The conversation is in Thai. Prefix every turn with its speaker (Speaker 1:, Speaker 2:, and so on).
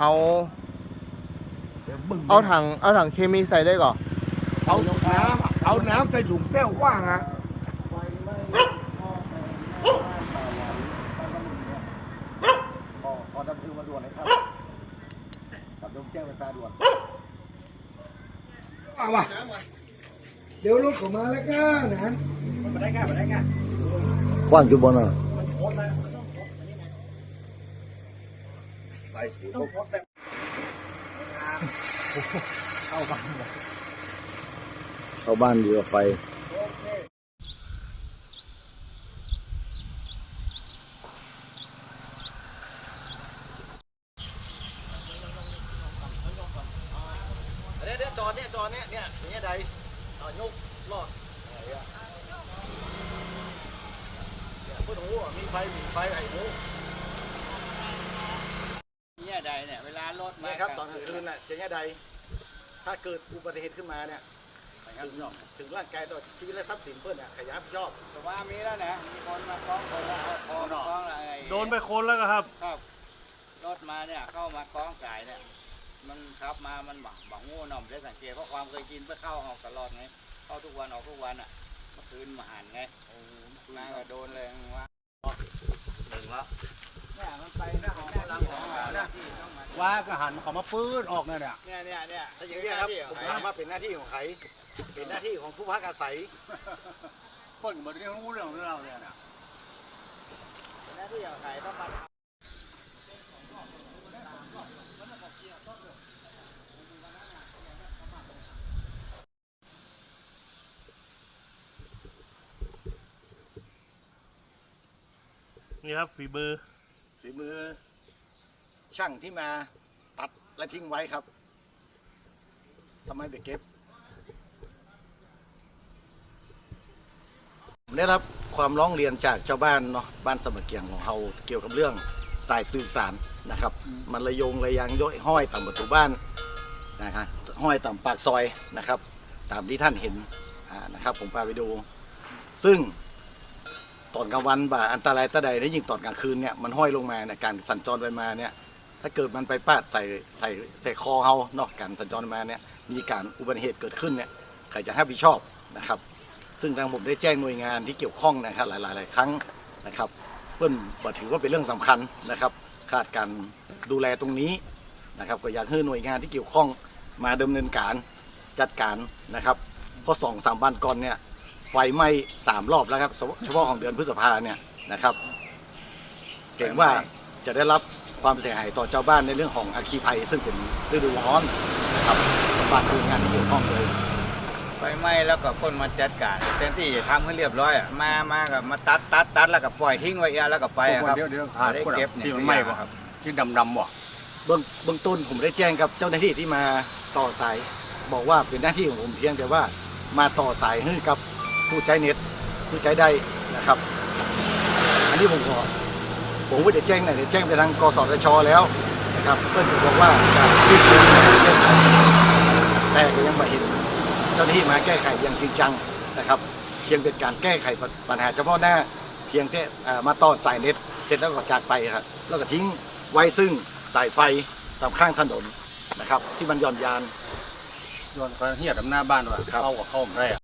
Speaker 1: เอา
Speaker 2: เดี๋ยวบึ้ง
Speaker 1: เอาถัง เอาถังเคมีใส่ได้ก่อน
Speaker 2: เอาน้ำเอาน้ำใส่ถุงเส้วว่างฮะ
Speaker 3: ขอขอดับเพลิงมาด่วนเลยครับกับดมแจ้งไฟฟ้าด่วน
Speaker 2: เอาวะเดี๋ยวรถเขอมาแล้วก็นะ
Speaker 3: กว้างจุบนอะ
Speaker 2: ใส่ถุง
Speaker 3: เข้าบ้านดีกว่าไฟ
Speaker 4: เดี๋ยวเดี๋ยวจอดเนี่ยจอดเนี่ยเนี่ยอย่างเงี้ยใดเอายกรอดเนี่ยพ่อนหูอะมีไฟมีไฟไอ้หู
Speaker 5: เนี่ยใดเนี่ยเวลารถมา
Speaker 4: เนี่ยครับตอนกลางคืนน่ะอย่างเงี้ยใด ถ้าเกิดอุบัติเหตุขึ้นมาเนี่ย
Speaker 5: ครับ
Speaker 4: ถึงถึงร่างกายต่อชีวิตและทรัพย์สินเพื่อนเนี่ยขยับชอบ
Speaker 5: แต่ว่ามีแล้วนะมีคนมาคล้องคนแล้วเอาคล้องคล้องอะไร
Speaker 6: โดนไปคนแล้วก็ครับ
Speaker 5: ครับรถมาเนี่ยเข้ามาคล้องสายเนี่ยมันขับมามันบังบังงูหน่อมได้สังเกตเพราะความเคยชินเพื่อเข้าออกตลอดไงเข้าทุกวันออกทุกวันอะเมื่อคืนมาหันไงมาก็โดนเลยว่า
Speaker 4: หนึ่งแล้ว
Speaker 2: ว่าก็หันเขามาปื้ดออกเนี่ยเนี่ย
Speaker 5: เนี่ยเนี่ยเนี่ย
Speaker 4: ถ้าอย่างเงี้ยครับผมถามว่าเป็นหน้าที่ของใครเป็นหน้าที่ของผู้พักอาศัย
Speaker 2: เปิดมาเรื่องรู้เรื่องเราเนี่ยนะ
Speaker 5: หน้าที่ของใครต้องมา
Speaker 6: นี่ครับฝีมือ
Speaker 4: ฝีมือ ช่างที่มาตัดและทิ้งไว้ครับทำไมไปเก็บผมได้รับความร้องเรียนจากชาวบ้านเนาะบ้านสมเกียงของเราเกี่ยวกับเรื่องสายสื่อสารนะครับ มันระโยงระยางย้อยห้อยต่ำประตูบ้านนะครับห้อยต่ำปากซอยนะครับ ตามที่ท่านเห็นนะครับ ผมพาไปดู ซึ่ง ตอนกลางวันบ่าอันตรายตะใดและยิ่งตอนกลางคืนเนี่ยมันห้อยลงมาเนี่ยการสัญจรไปมาเนี่ยถ้าเกิดมันไปปาดใส่ใส่ใส่คอเฮานอกการสัญจรมาเนี่ยมีการอุบัติเหตุเกิดขึ้นเนี่ยใครจะรับผิดชอบนะครับ ซึ่งทางผมได้แจ้งหน่วยงานที่เกี่ยวข้องนะครับหลายๆหลายครั้งนะครับ เพื่อนบถือว่าเป็นเรื่องสำคัญนะครับขาดการดูแลตรงนี้นะครับก็อยากให้หน่วยงานที่เกี่ยวข้องมาดำเนินการจัดการนะครับเพราะสองสามวันก่อนเนี่ย ไฟไหม้สามรอบแล้วครับเฉพาะเฉพาะของเดือนพฤษภาเนี่ยนะครับเก่งว่าจะได้รับความเสียหายต่อชาวบ้านในเรื่องของอาคีภัย ซึ่งเป็นฤดูร้อนนะครับฝากหน่วยงานที่เกี่ยวข้องเลย
Speaker 5: ไฟไหม้แล้วก็คนมาจัดการแทนที่จะทำให้เรียบร้อยอะมามากับมาตัดตัดตัดแล้วก็ปล่อยทิ้งไว้เองแล้วก็ไปอะครับ
Speaker 2: เดี๋ยวเดี๋ยว
Speaker 5: ไม่ได้เก็บเนี่ย
Speaker 2: ที่มันไหม้
Speaker 5: ตัว
Speaker 2: ป่ะ
Speaker 5: อย่างครับ
Speaker 2: ที่ดำดำๆว่ะ
Speaker 4: เบื้องเบื้องต้นผมได้แจ้งกับเจ้าหน้าที่ที่มาต่อสาย บอกว่าเป็นหน้าที่ของผมเพียงแต่ว่ามาต่อสายให้กับ ผู้ใช้เน็ตผู้ใช้ได้นะครับ อันนี้ผมขอผมว่าจะแจ้งไหนจะแจ้งไปทางกสทชแล้วนะครับ เพื่อนก็บอกว่าจะรีบเร่งเรื่องแต่ก็ยังไม่เห็นเจ้าหน้าที่มาแก้ไขอย่างจริงจังนะครับ เพียงเป็นการแก้ไขปัญหาเฉพาะหน้า เพียงแค่เอ่อมาต่อสายเน็ตเสร็จแล้วก็จากไปครับแล้วก็ทิ้งไว้ซึ่งสายไฟตามข้างถนนนะครับ ที่มันหย่อนยาน
Speaker 2: โดนเขาเหี้ยดำหน้าบ้านว่ะเข้ากับเข้าไม่ได้อะ